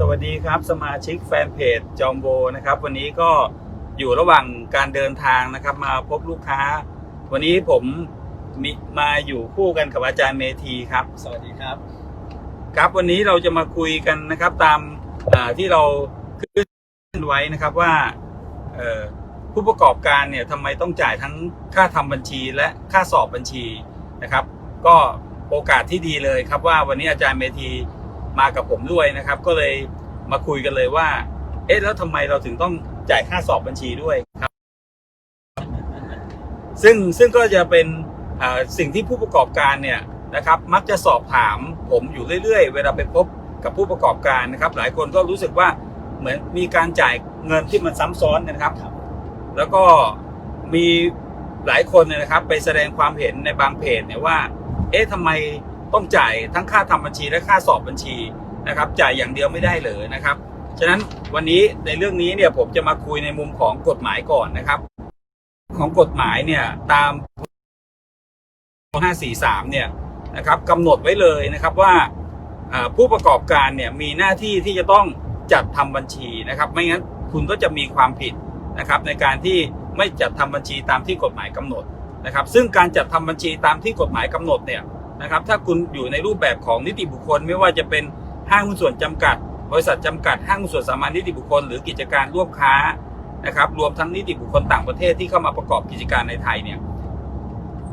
สวัสดีครับสมาชิกแฟนเพจจอมโบนะครับ วันนี้ก็อยู่ระหว่างการเดินทางนะครับ มาพบลูกค้า วันนี้ผมมีมาอยู่คู่กันกับอาจารย์เมธีครับ สวัสดีครับ ครับวันนี้เราจะมาคุยกันนะครับ ตามอ่าที่เราขึ้นไว้นะครับว่าเอ่อผู้ประกอบการเนี่ยทำไมต้องจ่ายทั้งค่าทำบัญชีและค่าสอบบัญชีนะครับ ก็โอกาสที่ดีเลยครับว่าวันนี้อาจารย์เมธี มากับผมด้วยนะครับ ก็เลยมาคุยกันเลยว่า เอ๊ะแล้วทำไมเราถึงต้องจ่ายค่าสอบบัญชีด้วยครับ ซึ่งซึ่งก็จะเป็นสิ่งที่ผู้ประกอบการเนี่ยนะครับ มักจะสอบถามผมอยู่เรื่อยๆ เวลาไปพบกับผู้ประกอบการนะครับ หลายคนก็รู้สึกว่าเหมือนมีการจ่ายเงินที่มันซ้ำซ้อนนะครับ แล้วก็มีหลายคนนะครับ ไปแสดงความเห็นในบางเพจเนี่ยว่า เอ๊ะทำไม ต้องจ่ายทั้งค่าทำบัญชีและค่าสอบบัญชีนะครับจ่ายอย่างเดียวไม่ได้เลยนะครับฉะนั้นวันนี้ในเรื่องนี้เนี่ยผมจะมาคุยในมุมของกฎหมายก่อนนะครับ ของกฎหมายเนี่ยตาม 543 เนี่ยนะครับกำหนดไว้เลยนะครับว่าผู้ประกอบการเนี่ยมีหน้าที่ที่จะต้องจัดทำบัญชีนะครับ ไม่งั้นคุณก็จะมีความผิดนะครับ ในการที่ไม่จัดทำบัญชีตามที่กฎหมายกำหนดนะครับ ซึ่งการจัดทำบัญชีตามที่กฎหมายกำหนดเนี่ย นะครับถ้าคุณอยู่ในรูปแบบของนิติบุคคล ไม่ว่าจะเป็นห้างหุ้นส่วนจำกัด บริษัทจำกัดห้างหุ้นส่วนสามัญนิติบุคคล หรือกิจการร่วมค้านะครับรวมทั้งนิติบุคคลต่างประเทศที่เข้ามาประกอบกิจการในไทยเนี่ย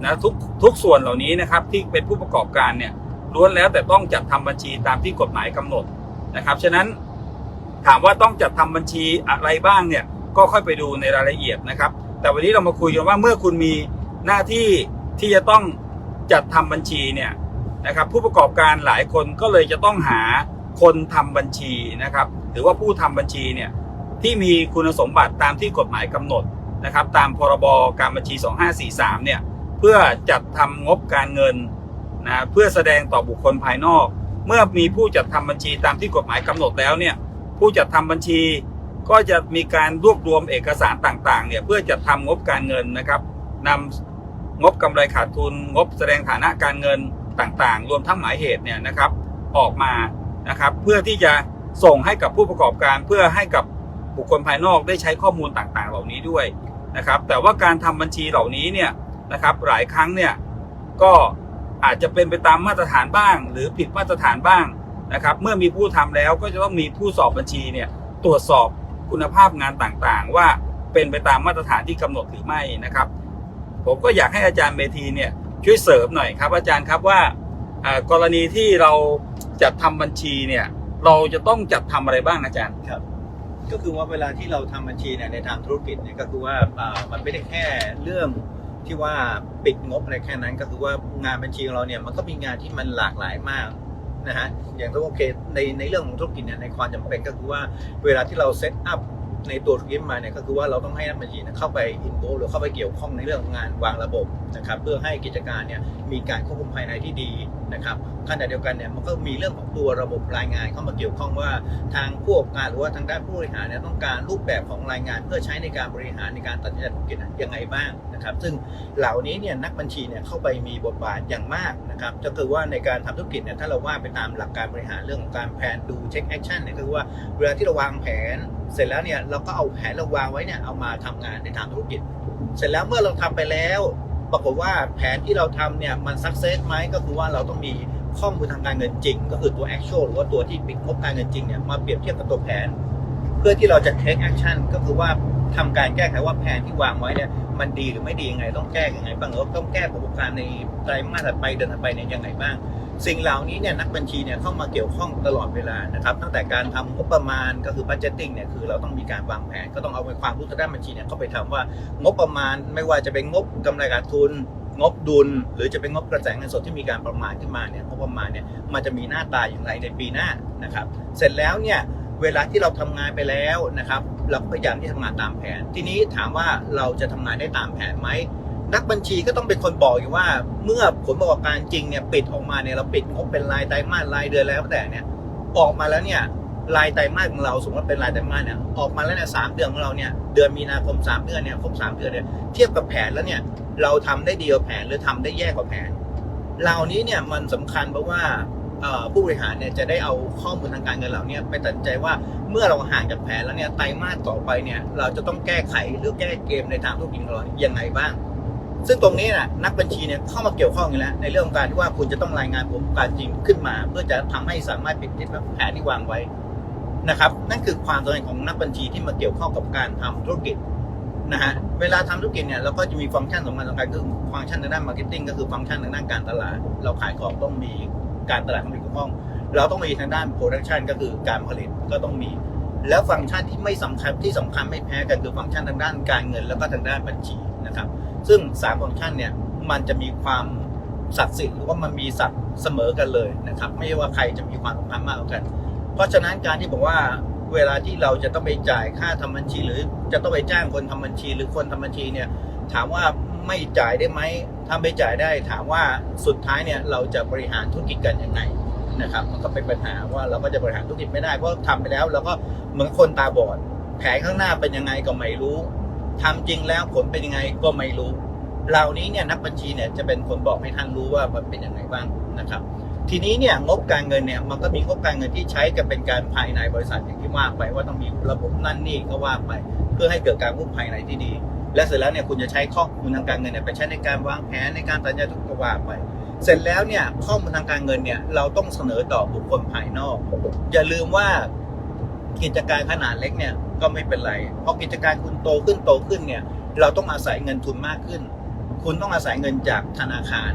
นะทุกทุกส่วนเหล่านี้นะครับที่เป็นผู้ประกอบการเนี่ยล้วนแล้วแต่ต้องจัดทำบัญชีตามที่กฎหมายกำหนดนะครับฉะนั้นถามว่าต้องจัดทำบัญชีอะไรบ้างเนี่ยก็ค่อยไปดูในรายละเอียดนะครับ แต่วันนี้เรามาคุยกันว่าเมื่อคุณมีหน้าที่ที่จะต้อง จัดทำบัญชีเนี่ยนะครับผู้ประกอบการหลายคนก็เลยจะต้องหาคนทำบัญชีนะครับ หรือว่าผู้ทำบัญชีเนี่ยที่มีคุณสมบัติตามที่กฎหมายกำหนดนะครับตามพรบการบัญชี 2543 เนี่ยเพื่อจัดทำงบการเงินนะเพื่อแสดงต่อบุคคลภายนอก เมื่อมีผู้จัดทำบัญชีตามที่กฎหมายกำหนดแล้วเนี่ยผู้จัดทำบัญชีก็จะมีการรวบรวมเอกสารต่างๆเนี่ยเพื่อจัดทำงบการเงินนะครับนำ งบกำไรขาดทุน งบแสดงฐานะการเงินต่างๆ รวมทั้งหมายเหตุเนี่ยนะครับออกมานะครับ เพื่อที่จะส่งให้กับผู้ประกอบการเพื่อให้กับบุคคลภายนอกได้ใช้ข้อมูลต่างๆ เหล่านี้ด้วยนะครับ แต่ว่าการทำบัญชีเหล่านี้เนี่ยนะครับหลายครั้งเนี่ยก็อาจจะเป็นไปตามมาตรฐานบ้าง หรือผิดมาตรฐานบ้างนะครับ เมื่อมีผู้ทำแล้วก็จะต้องมีผู้สอบบัญชีเนี่ยตรวจสอบคุณภาพงานต่างๆ ว่าเป็นไปตามมาตรฐานที่กำหนดหรือไม่นะครับ ผมก็อยากให้อาจารย์เมธีเนี่ยช่วยเสริมหน่อยครับ อาจารย์ครับว่ากรณีที่เราจัดทำบัญชีเนี่ยเราจะต้องจัดทำอะไรบ้างอาจารย์ครับ ก็คือว่าเวลาที่เราทำบัญชีเนี่ยในทางธุรกิจเนี่ยก็คือว่ามันไม่ได้แค่เรื่องที่ว่าปิดงบอะไรแค่นั้นก็คือว่างานบัญชีของเราเนี่ยมันก็มีงานที่มันหลากหลายมากนะฮะอย่างตัวโอเคในในเรื่องของธุรกิจเนี่ยในความจำเป็นก็คือว่าเวลาที่เราเซตอัพ ในตัวธุรกิจมาเนี่ยก็คือว่าเราต้องให้นักบัญชีเนี่ยเข้าไปอินโวหรือเข้าไปเกี่ยวข้องในเรื่องของงานวางระบบนะครับเพื่อให้กิจการเนี่ยมีการควบคุมภายในที่ดี นะครับขณะเดียวกันเนี่ยมันก็มีเรื่องของตัวระบบรายงานเข้ามาเกี่ยวข้องว่าทางผู้ประกอบการหรือว่าทางด้านผู้บริหารเนี่ยต้องการรูปแบบของรายงาน เพื่อใช้ในการบริหารในการตัดสินใจธุรกิจยังไงบ้างนะครับ ซึ่งเหล่านี้เนี่ยนักบัญชีเนี่ยเข้าไปมีบทบาทอย่างมากนะครับก็คือว่าในการทำธุรกิจเนี่ยถ้าเราว่าไปตามหลักการบริหารเรื่องของการแผนดูเช็คแอคชั่นเนี่ยก็คือว่าเวลาที่เราวางแผน เสร็จแล้วเนี่ยเราก็เอาแผนเราวางไว้เนี่ยเอามาทำงานในทางธุรกิจ เสร็จแล้วเมื่อเราทำไปแล้ว ปรากฏว่าแผนที่เราทำเนี่ยมันสักเซสไหมก็คือว่าเราต้องมีข้อมูลทางการเงินจริง ก็คือตัว actual หรือว่าตัวที่ปิดงบการเงินจริงเนี่ยมาเปรียบเทียบกับตัวแผน เพื่อที่เราจะ take action ก็คือว่า ทำการแก้ไขว่าแผนที่วางไว้เนี่ยมันดีหรือไม่ดียังไง ต้องแก้ยังไงบ้างหรือว่าต้องแก้ประสบการณ์ในไตรมาสถัดไปเดือนถัดไปเนี่ยยังไงบ้าง สิ่งเหล่านี้เนี่ยนักบัญชีเนี่ยเข้ามาเกี่ยวข้องตลอดเวลานะครับตั้งแต่การทำงบประมาณก็คือ budgeting เนี่ยคือเราต้องมีการวางแผน ก็ต้องเอาความรู้ทางด้านบัญชีเนี่ยเข้าไปทำว่างบประมาณไม่ว่าจะเป็นงบกำไรขาดทุนงบดุล หรือจะเป็นงบกระแสเงินสดที่มีการประมาณขึ้นมาเนี่ยงบประมาณเนี่ยมันจะมีหน้าตาอย่างไรในปีหน้านะครับ เสร็จแล้วเนี่ยเวลาที่เราทำงานไปแล้วนะครับ เราก็พยายามที่ทำงานตามแผน ทีนี้ถามว่าเราจะทำงานได้ตามแผนไหมนักบัญชีก็ต้องเป็นคนบอกอยู่ว่า เมื่อผลประกอบการจริงเนี่ยปิดออกมาเนี่ยเราปิดงบเป็นรายไตรมาสรายเดือนแล้วแต่เนี่ยออกมาแล้วเนี่ยรายไตรมาสของเราสมมติว่าเป็นรายไตรมาสเนี่ยออกมาแล้วเนี่ยสามเดือนของเราเนี่ยเดือนมีนาคมสามเดือนเนี่ยครบสามเดือนเนี่ยเทียบกับแผนแล้วเนี่ยเราทำได้ดีกว่าแผนหรือทำได้แย่กว่าแผนเหล่านี้เนี่ยมันสำคัญเพราะว่า ผู้บริหารเนี่ยจะได้เอาข้อมูลทางการเงินเหล่านี้ไปตัดสินใจว่าเมื่อเราห่างจากแผนแล้วเนี่ยไตรมาสต่อไปเนี่ยเราจะต้องแก้ไขหรือแก้เกมในทางธุรกิจของเรายังไงบ้าง ซึ่งตรงนี้นะนักบัญชีเนี่ยเข้ามาเกี่ยวข้องอยู่แล้ว ในเรื่องของการที่ว่าคุณจะต้องรายงานผลการจริงขึ้นมา เพื่อจะทำให้สามารถปิดทิศแผนที่วางไว้นะครับ นั่นคือความสำคัญของนักบัญชีที่มาเกี่ยวข้องกับการทำธุรกิจนะฮะเวลาทำธุรกิจเนี่ยเราก็จะมีฟังก์ชันสำคัญสำคัญคือฟังก์ชันทางด้านมาร์เก็ตติ้งก็คือฟังก์ชันทางด้านการตลาด เราขายของต้องมี การตลาดต้องมีเกี่ยวข้อง เราต้องมีทางด้านโปรดักชันก็คือการผลิตก็ต้องมี แล้วฟังก์ชันที่ไม่สำคัญที่สำคัญไม่แพ้กันคือฟังก์ชันทางด้านการเงิน แล้วก็ทางด้านบัญชีนะครับ ซึ่งสามฟังก์ชันเนี่ยมันจะมีความศักดิ์สิทธิ์หรือว่ามันมีศักดิ์เสมอกันเลยนะครับ ไม่ว่าใครจะมีความสำคัญมากกว่ากัน เพราะฉะนั้นการที่บอกว่าเวลาที่เราจะต้องไปจ่ายค่าทำบัญชี หรือจะต้องไปจ้างคนทำบัญชี หรือคนทำบัญชีเนี่ยถามว่า ไม่จ่ายได้ไหมถ้าไม่จ่ายได้ถามว่าสุดท้ายเนี่ยเราจะบริหารธุรกิจกันยังไงนะครับมันก็เป็นปัญหาว่าเราก็จะบริหารธุรกิจไม่ได้เพราะทำไปแล้วเราก็เหมือนคนตาบอด แผนข้างหน้าเป็นยังไงก็ไม่รู้ทำจริงแล้วผลเป็นยังไงก็ไม่รู้เหล่านี้เนี่ยนักบัญชีเนี่ยจะเป็นคนบอกให้ท่านรู้ว่ามันเป็นยังไงบ้างนะครับ ทีนี้เนี่ยงบการเงินเนี่ยมันก็มีงบการเงินที่ใช้กันเป็นการภายในบริษัทอย่างที่ว่าไปว่าต้องมีระบบนั่นนี่ก็ว่าไป เพื่อให้เกิดการควบภายในที่ดี และเสร็จแล้วเนี่ยคุณจะใช้ข้อมูลทางการเงินเนี่ยไปใช้ในการวางแผนในการตัดสินใจทุกก็ว่าไป เสร็จแล้วเนี่ยข้อมูลทางการเงินเนี่ยเราต้องเสนอต่อบุคคลภายนอก อย่าลืมว่ากิจการขนาดเล็กเนี่ยก็ไม่เป็นไรเพอกิจการคุณโตขึ้นโตขึ้นเนี่ยเราต้องอาศัยเงินทุนมากขึ้น คุณต้องอาศัยเงินจากธนาคาร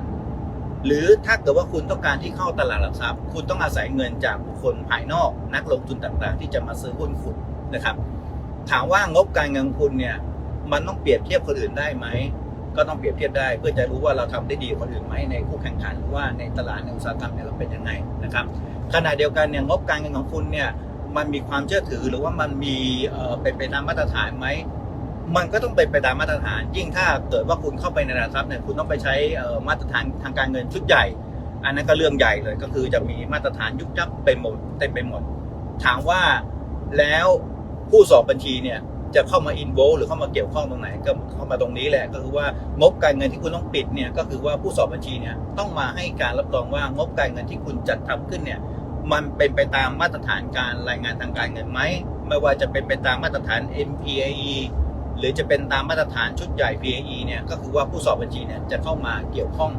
หรือถ้าเกิดว่าคุณต้องการที่เข้าตลาดหลักทรัพย์ คุณต้องอาศัยเงินจากบุคคลภายนอก นักลงทุนต่างๆ ที่จะมาซื้อหุ้นคุณนะครับ ถามว่างบการเงินคุณเนี่ย มันต้องเปรียบเทียบคนอื่นได้ไหมก็ต้องเปรียบเทียบได้เพื่อจะรู้ว่าเราทำได้ดีคนอื่นไหมในคู่แข่งขันหรือว่าในตลาดในอุตสาหกรรมเนี่ยเราเป็นยังไงนะครับขณะเดียวกันเนี่ยงบการเงินของคุณเนี่ยมันมีความเชื่อถือหรือว่ามันมีเป็นไปตามมาตรฐานไหมมันก็ต้องเป็นไปตามมาตรฐาน ยิ่งถ้าเกิดว่าคุณเข้าไปในตลาดทรัพย์เนี่ยคุณต้องไปใช้มาตรฐานทางการเงินชุดใหญ่ อันนั้นก็เรื่องใหญ่เลยก็คือจะมีมาตรฐานยุบยับไปหมดเต็มไปหมด ถามว่าแล้วผู้สอบบัญชีเนี่ย จะเข้ามาอินโวหรือเข้ามาเกี่ยวข้องตรงไหนก็เข้ามาตรงนี้แหละ ก็คือว่างบการเงินที่คุณต้องปิดเนี่ยก็คือว่าผู้สอบบัญชีเนี่ยต้องมาให้การรับรองว่างบการเงินที่คุณจัดทำขึ้นเนี่ยมันเป็นไปตามมาตรฐานการรายงานทางการเงินไหมไม่ว่าจะเป็นไปตามมาตรฐาน MPAE หรือจะเป็นตามมาตรฐานชุดใหญ่ PAE เนี่ยก็คือว่าผู้สอบบัญชีเนี่ยจะเข้ามาเกี่ยวข้อง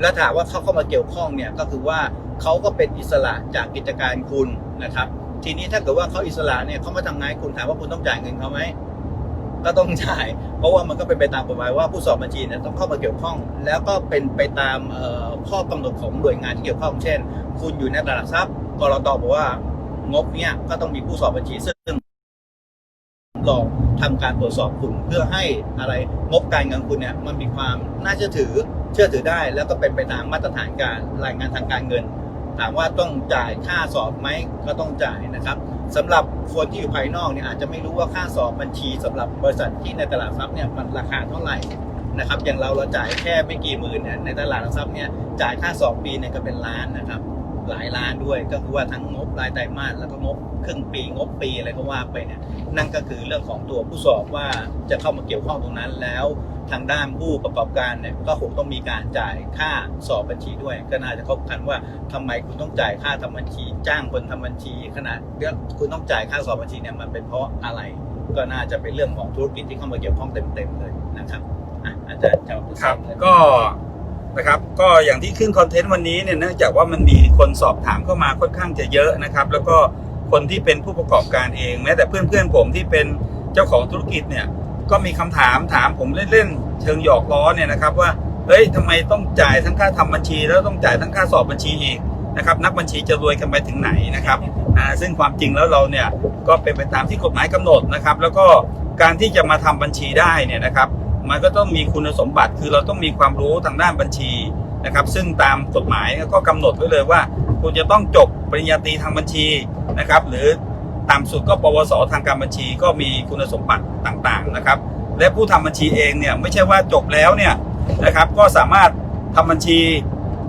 และถามว่าเขาเข้ามาเกี่ยวข้องเนี่ยก็คือว่าเขาก็เป็นอิสระจากกิจการคุณนะครับ ทีนี้ถ้าเกิดว่าเขาอิสระเนี่ยเขามาทำงานคุณถามว่าคุณต้องจ่ายเงินเขาไหมก็ต้องจ่าย เพราะว่ามันก็เป็นไปตามกฎหมายว่าผู้สอบบัญชีเนี่ยต้องเข้ามาเกี่ยวข้อง แล้วก็เป็นไปตามข้อกำหนดของหน่วยงานที่เกี่ยวข้อง เช่น คุณอยู่ในตลาดทรัพย์กรตบอกว่างบเนี่ยก็ต้องมีผู้สอบบัญชีซึ่งลองทำการตรวจสอบคุณเพื่อให้อะไรงบการเงินคุณเนี่ยมันมีความน่าเชื่อถือเชื่อถือได้ แล้วก็เป็นไปตามมาตรฐานการรายงานทางการเงิน ถามว่าต้องจ่ายค่าสอบไหมก็ต้องจ่ายนะครับสำหรับคนที่อยู่ภายนอกเนี่ยอาจจะไม่รู้ว่าค่าสอบบัญชีสำหรับบริษัทที่ในตลาดทรัพย์เนี่ยมันราคาเท่าไหร่นะครับอย่างเราเราจ่ายแค่ไม่กี่หมื่นเนี่ยในตลาดหลักทรัพย์เนี่ยจ่ายค่าสอบปีเนี่ยก็เป็นล้านนะครับ หลายล้านด้วย ก็คือว่าทั้งงบรายไตรมาสแล้วก็งบครึ่งปีงบปีอะไรก็ว่าไปเนี่ยนั่นก็คือเรื่องของตัวผู้สอบว่าจะเข้ามาเกี่ยวข้องตรงนั้นแล้ว ทางด้านผู้ประกอบการเนี่ยก็คงต้องมีการจ่ายค่าสอบบัญชีด้วย ก็น่าจะครบครันว่าทำไมคุณต้องจ่ายค่าทำบัญชี จ้างคนทำบัญชีขนาดเรื่องคุณต้องจ่ายค่าสอบบัญชีเนี่ยมันเป็นเพราะอะไร ก็น่าจะเป็นเรื่องของธุรกิจที่เข้ามาเกี่ยวข้องเต็มๆเลยนะครับอะอาจารย์จะเอาไปครับเลยก็ นะครับ ก็อย่างที่ขึ้นคอนเทนต์วันนี้เนี่ยเนื่องจากว่ามันมีคนสอบถามเข้ามาค่อนข้างจะเยอะนะครับ แล้วก็คนที่เป็นผู้ประกอบการเองแม้แต่เพื่อนๆผมที่เป็นเจ้าของธุรกิจเนี่ยก็มีคำถามถามผมเล่นๆเชิงหยอกล้อเนี่ยนะครับว่าเฮ้ยทำไมต้องจ่ายทั้งค่าทำบัญชี แล้วต้องจ่ายทั้งค่าสอบบัญชีอีกนะครับนักบัญชีจะรวยกันไปถึงไหนนะครับอ่าซึ่งความจริงแล้วเราเนี่ยก็เป็นไปตามที่กฎหมายกำหนดนะครับ แล้วก็การที่จะมาทำบัญชีได้เนี่ยนะครับ มันก็ต้องมีคุณสมบัติคือเราต้องมีความรู้ทางด้านบัญชีนะครับ ซึ่งตามกฎหมายก็กำหนดไว้เลยว่า คุณจะต้องจบปริญญาตรีทางบัญชีนะครับ หรือต่ำสุดก็ปวสทางการบัญชีก็มีคุณสมบัติต่างๆนะครับ และผู้ทำบัญชีเองเนี่ยไม่ใช่ว่าจบแล้วเนี่ยนะครับก็สามารถทำบัญชี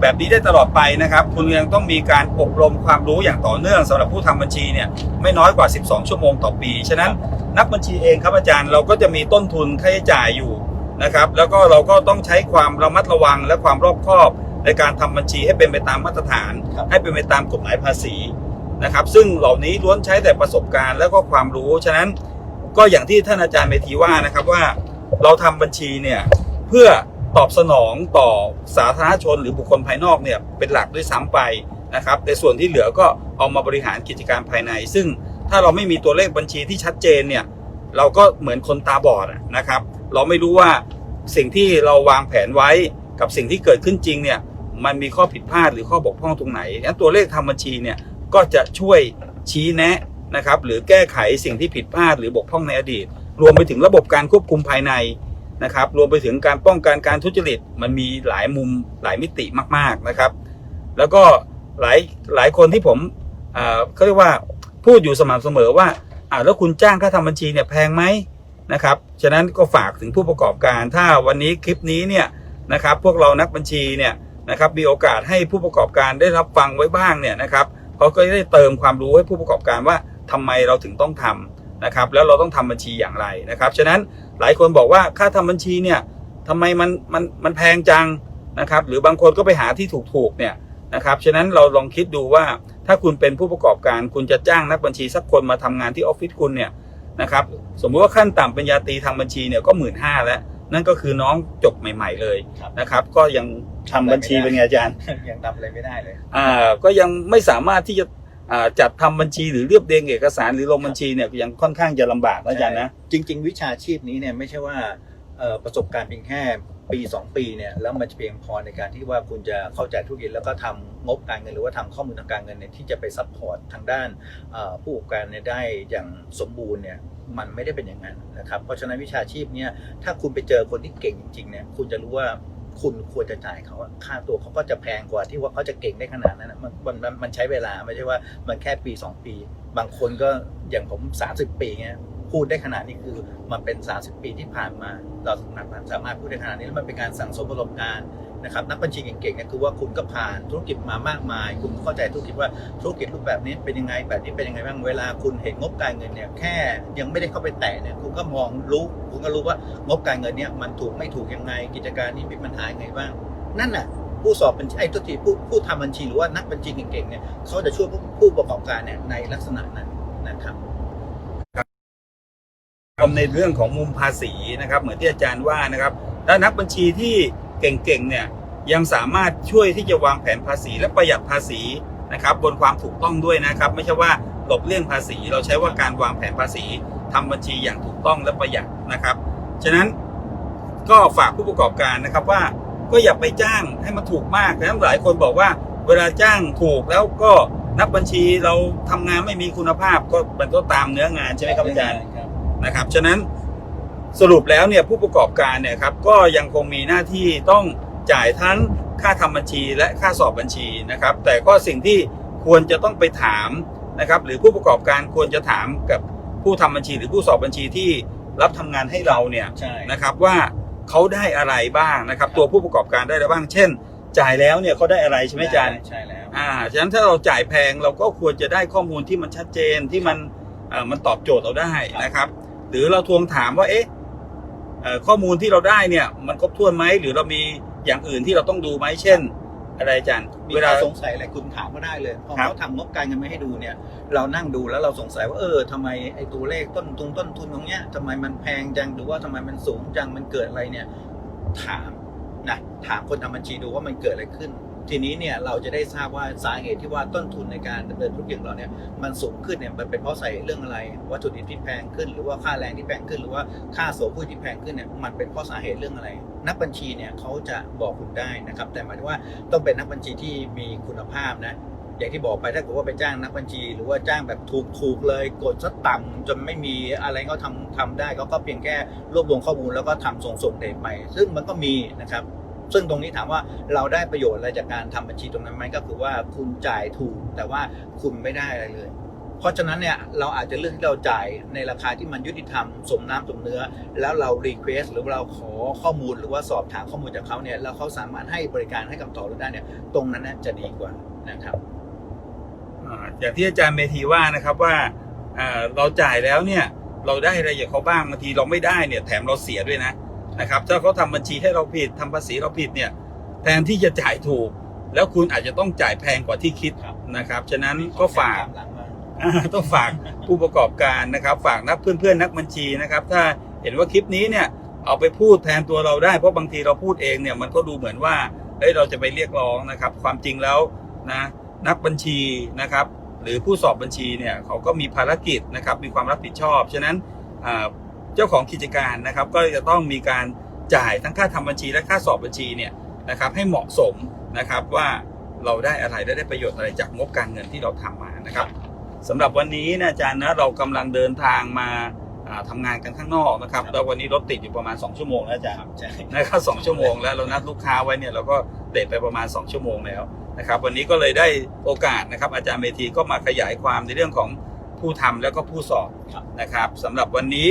แบบนี้ได้ตลอดไปนะครับ คุณยังต้องมีการอบรมความรู้อย่างต่อเนื่องสำหรับผู้ทำบัญชีเนี่ยไม่น้อยกว่า 12 ชั่วโมงต่อปี ฉะนั้นนักบัญชีเองครับอาจารย์เราก็จะมีต้นทุนค่าใช้จ่ายอยู่ นะครับ แล้วก็เราก็ต้องใช้ความระมัดระวังและความรอบคอบในการทำบัญชีให้เป็นไปตามมาตรฐานครับให้เป็นไปตามกฎหมายภาษีนะครับ ซึ่งเหล่านี้ล้วนใช้แต่ประสบการณ์แล้วก็ความรู้ ฉะนั้นก็อย่างที่ท่านอาจารย์เมธีว่านะครับว่าเราทำบัญชีเนี่ยเพื่อตอบสนองต่อสาธารณชนหรือบุคคลภายนอกเนี่ยเป็นหลักด้วยซ้ำไปนะครับในส่วนที่เหลือก็เอามาบริหารกิจการภายใน ซึ่งถ้าเราไม่มีตัวเลขบัญชีที่ชัดเจนเนี่ยเราก็เหมือนคนตาบอดอะนะครับ เราไม่รู้ว่าสิ่งที่เราวางแผนไว้กับสิ่งที่เกิดขึ้นจริงเนี่ยมันมีข้อผิดพลาดหรือข้อบกพร่องตรงไหนงั้นตัวเลขทำบัญชีเนี่ยก็จะช่วยชี้แนะนะครับหรือแก้ไขสิ่งที่ผิดพลาดหรือบกพร่องในอดีต รวมไปถึงระบบการควบคุมภายในนะครับรวมไปถึงการป้องกันการทุจริตมันมีหลายมุมหลายมิติมากๆนะครับ แล้วก็หลายหลายคนที่ผมเขาเรียกว่าพูดอยู่สม่ำเสมอว่าอ่าแล้วคุณจ้างค่าทำบัญชีเนี่ยแพงไหม นะครับ ฉะนั้นก็ฝากถึงผู้ประกอบการ ถ้าวันนี้คลิปนี้เนี่ยนะครับ พวกเรานักบัญชีเนี่ยนะครับ มีโอกาสให้ผู้ประกอบการได้รับฟังไว้บ้างเนี่ยนะครับเขาก็ได้เติมความรู้ให้ผู้ประกอบการว่าทำไมเราถึงต้องทำนะครับ แล้วเราต้องทำบัญชีอย่างไรนะครับ ฉะนั้นหลายคนบอกว่าค่าทำบัญชีเนี่ยทำไมมันมันมันแพงจังนะครับ หรือบางคนก็ไปหาที่ถูกๆเนี่ยนะครับ ฉะนั้นเราลองคิดดูว่าถ้าคุณเป็นผู้ประกอบการ คุณจะจ้างนักบัญชีสักคนมาทำงานที่ออฟฟิศคุณเนี่ย นะครับสมมุติว่าขั้นต่ำปริญญาตรีทางบัญชีเนี่ยก็หมื่นห้าแล้ว นั่นก็คือน้องจบใหม่ ๆเลยครับ นะครับ ก็ยังทำบัญชีเป็นไงอาจารย์ยังทำอะไรไม่ได้เลย อ่าก็ยังไม่สามารถที่จะอ่าจัดทำบัญชีหรือเรียบเรียงเอกสารหรือลงบัญชีเนี่ยยังค่อนข้างจะลำบากนะอาจารย์นะจริง ๆ วิชาชีพนี้เนี่ยไม่ใช่ว่าเอ่อประสบการณ์เพียงแค่ ปี 2 ปีเนี่ยแล้วมันจะเพียงพอในการที่ว่าคุณจะเข้าใจธุรกิจแล้วก็ทำงบการเงินหรือว่าทำข้อมูลทางการเงินเนี่ยที่จะไปซัพพอร์ตทางด้านผู้ประกอบการเนี่ยได้อย่างสมบูรณ์เนี่ยมันไม่ได้เป็นอย่างนั้นนะครับ เพราะฉะนั้นวิชาชีพเนี่ยถ้าคุณไปเจอคนที่เก่งจริงๆเนี่ยคุณจะรู้ว่าคุณควรจะจ่ายเขาค่าตัวเขาก็จะแพงกว่าที่ว่าเขาจะเก่งได้ขนาดนั้นมันมันมันมันใช้เวลาไม่ใช่ว่ามันแค่ปี 2 ปี บางคนก็อย่างผม 30 ปีเงี้ย พูดได้ขนาดนี้คือมันเป็น 30 ปีที่ผ่านมา เราสามารถสามารถพูดได้ขนาดนี้แล้วมันเป็นการสั่งสมประสบการณ์นะครับนักบัญชีเก่งๆเนี่ยคือว่าคุณก็ผ่านธุรกิจมามากมาย คุณเข้าใจธุรกิจว่าธุรกิจรูปแบบนี้เป็นยังไงแบบนี้เป็นยังไงบ้างเวลาคุณเห็นงบการเงินเนี่ยแค่ยังไม่ได้เข้าไปแตะเนี่ยคุณก็มองรู้คุณก็รู้ว่างบการเงินเนี่ยมันถูกไม่ถูกยังไง กิจการนี้มีปัญหายังไงบ้าง นั่นน่ะผู้สอบบัญชีไอ้ตัวทีผู้ผู้ทำบัญชีหรือว่านักบัญชีเก่งๆเนี่ยเขาจะช่วยผู้ประกอบการเนี่ยในลักษณะนั้นนะครับ ในเรื่องของมุมภาษีนะครับ เหมือนที่อาจารย์ว่านะครับถ้านักบัญชีที่เก่งๆเนี่ยยังสามารถช่วยที่จะวางแผนภาษีและประหยัดภาษีนะครับ บนความถูกต้องด้วยนะครับ ไม่ใช่ว่าหลบเลี่ยงภาษี เราใช้ว่าการวางแผนภาษีทำบัญชีอย่างถูกต้องและประหยัดนะครับ ฉะนั้นก็ฝากผู้ประกอบการนะครับว่าก็อย่าไปจ้างให้มันถูกมากนะหลายคนบอกว่าเวลาจ้างถูกแล้วก็นักบัญชีเราทำงานไม่มีคุณภาพก็มันก็ตามเนื้องานใช่ไหมครับอาจารย์ นะครับ ฉะนั้นสรุปแล้วเนี่ยผู้ประกอบการเนี่ยครับก็ยังคงมีหน้าที่ต้องจ่ายทั้งค่าทำบัญชีและค่าสอบบัญชีนะครับ แต่ก็สิ่งที่ควรจะต้องไปถามนะครับ หรือผู้ประกอบการควรจะถามกับผู้ทำบัญชีหรือผู้สอบบัญชีที่รับทำงานให้เราเนี่ยใช่นะครับว่าเขาได้อะไรบ้างนะครับ ตัวผู้ประกอบการได้อะไรบ้าง เช่น จ่ายแล้วเนี่ยเขาได้อะไรใช่ไหมอาจารย์ใช่แล้วอ่าฉะนั้นถ้าเราจ่ายแพงเราก็ควรจะได้ข้อมูลที่มันชัดเจนที่มันเอ่อมันตอบโจทย์เราได้นะครับ หรือเราทวงถามว่าเอ๊ะเอ่อข้อมูลที่เราได้เนี่ย มันครบถ้วนไหมหรือเรามีอย่างอื่นที่เราต้องดูไหมเช่น อะไรอาจารย์มีเวลาข้อสงสัยอะไรคุณถามก็ได้เลยพอครับเขาทำงบการเงินมาให้ดูเนี่ย เรานั่งดูแล้วเราสงสัยว่าเออทำไมไอ้ตัวเลขต้นทุนต้นทุนตรงเนี้ยทำไมมันแพงจังหรือว่าทำไมมันสูงจังมันเกิดอะไรเนี่ย ถามนะถามคนทำบัญชีดูว่ามันเกิดอะไรขึ้น ทีนี้เนี่ยเราจะได้ทราบว่าสาเหตุที่ว่าต้นทุนในการดำเนินธุรกิจของเราเนี่ยมันสูงขึ้นเนี่ยมันเป็นเพราะใสาเรื่องอะไรวัตถุดิบที่แพงขึ้น หรือว่าค่าแรงที่แพงขึ้น หรือว่าค่าโสพุ้ที่แพงขึ้นเนี่ยมันเป็นเพราะสาเหตุเรื่องอะไร นักบัญชีเนี่ยเขาจะบอกคุณได้นะครับแต่หมายถึงว่าต้องเป็นนักบัญชีที่มีคุณภาพนะอย่างที่บอกไปถ้าเกิดว่าไปจ้างนักบัญชี หรือว่าจ้างแบบถูกๆเลยกดซะต่ำจนไม่มีอะไรก็ทำทำได้เขาก็เพียงแค่รวบรวมข้อมูลแล้วก็ทำส่งส่งเดทไป ซึ่งมันก็มีนะครับ ซึ่งตรงนี้ถามว่าเราได้ประโยชน์อะไรจากการทำบัญชีตรงนั้นไหมก็คือว่าคุณจ่ายถูกแต่ว่าคุณไม่ได้อะไรเลย เพราะฉะนั้นเนี่ยเราอาจจะเลือกที่เราจ่ายในราคาที่มันยุติธรรมสมน้ำสมเนื้อ แล้วเรารีเควสหรือว่าเราขอข้อมูลหรือว่าสอบถามข้อมูลจากเขาเนี่ยแล้วเขาสามารถให้บริการให้คำตอบเราได้เนี่ยตรงนั้นน่ะจะดีกว่านะครับอย่างที่อาจารย์เมธีว่านะครับว่าเราจ่ายแล้วเนี่ยเราได้อะไรจากเขาบ้างบางทีเราไม่ได้เนี่ยแถมเราเสียด้วยนะ นะครับถ้าเขาทำบัญชีให้เราผิดทำภาษีเราผิดเนี่ยแถทนที่จะจ่ายถูก แล้วคุณอาจจะต้องจ่ายแพงกว่าที่คิดครับนะครับ ฉะนั้นก็ฝากหลังมาอ่าต้องฝากผู้ประกอบการนะครับ ฝากนักเพื่อนๆนักบัญชีนะครับ ถ้าเห็นว่าคลิปนี้เนี่ยเอาไปพูดแทนตัวเราได้เพราะบางทีเราพูดเองเนี่ยมันก็ดูเหมือนว่าเอ้ยเราจะไปเรียกร้องนะครับ ความจริงแล้วนะนักบัญชีนะครับ หรือผู้สอบบัญชีเนี่ยเขาก็มีภารกิจนะครับ มีความรับผิดชอบ ฉะนั้นอ่า เจ้าของกิจการนะครับก็จะต้องมีการจ่ายทั้งค่าทำบัญชีและค่าสอบบัญชีเนี่ยนะครับให้เหมาะสมนะครับว่าเราได้อะไรและได้ประโยชน์อะไรจากงบการเงินที่เราทำมานะครับสำหรับวันนี้นะอาจารย์นะเรากำลังเดินทางมาอ่าทำงานกันข้างนอกนะครับครับแล้ววันนี้รถติดอยู่ประมาณ 2 ชั่วโมงนะอาจารย์ใช่นะครับสองชั่วโมงแล้วเรานัดลูกค้าไว้เนี่ยเราก็เตะไปประมาณ 2 ชั่วโมงแล้วนะครับวันนี้ก็เลยได้โอกาสนะครับ อาจารย์เมธีก็มาขยายความในเรื่องของผู้ทำแล้วก็ผู้สอบครับนะครับสำหรับวันนี้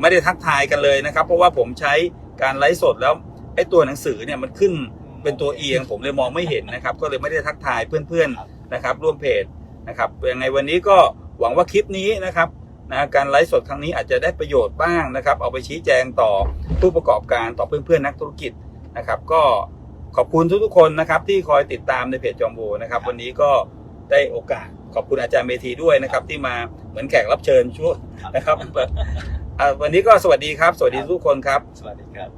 ไม่ได้ทักทายกันเลยนะครับ เพราะว่าผมใช้การไลฟ์สดแล้วไอ้ตัวหนังสือเนี่ยมันขึ้นเป็นตัวเอียง ผมเลยมองไม่เห็นนะครับ ก็เลยไม่ได้ทักทายเพื่อนๆนะครับ ร่วมเพจนะครับยังไงวันนี้ก็หวังว่าคลิปนี้นะครับนะการไลฟ์สดครั้งนี้อาจจะได้ประโยชน์บ้างนะครับ เอาไปชี้แจงต่อผู้ประกอบการต่อเพื่อนๆนักธุรกิจนะครับ ก็ขอบคุณทุกๆคนนะครับ ที่คอยติดตามในเพจจอมโบนะครับ วันนี้ก็ได้โอกาสขอบคุณอาจารย์เมธีด้วยนะครับ ที่มาเหมือนแขกรับเชิญช่วยนะครับ วันนี้ก็สวัสดีครับ สวัสดีทุกคนครับ สวัสดีครับ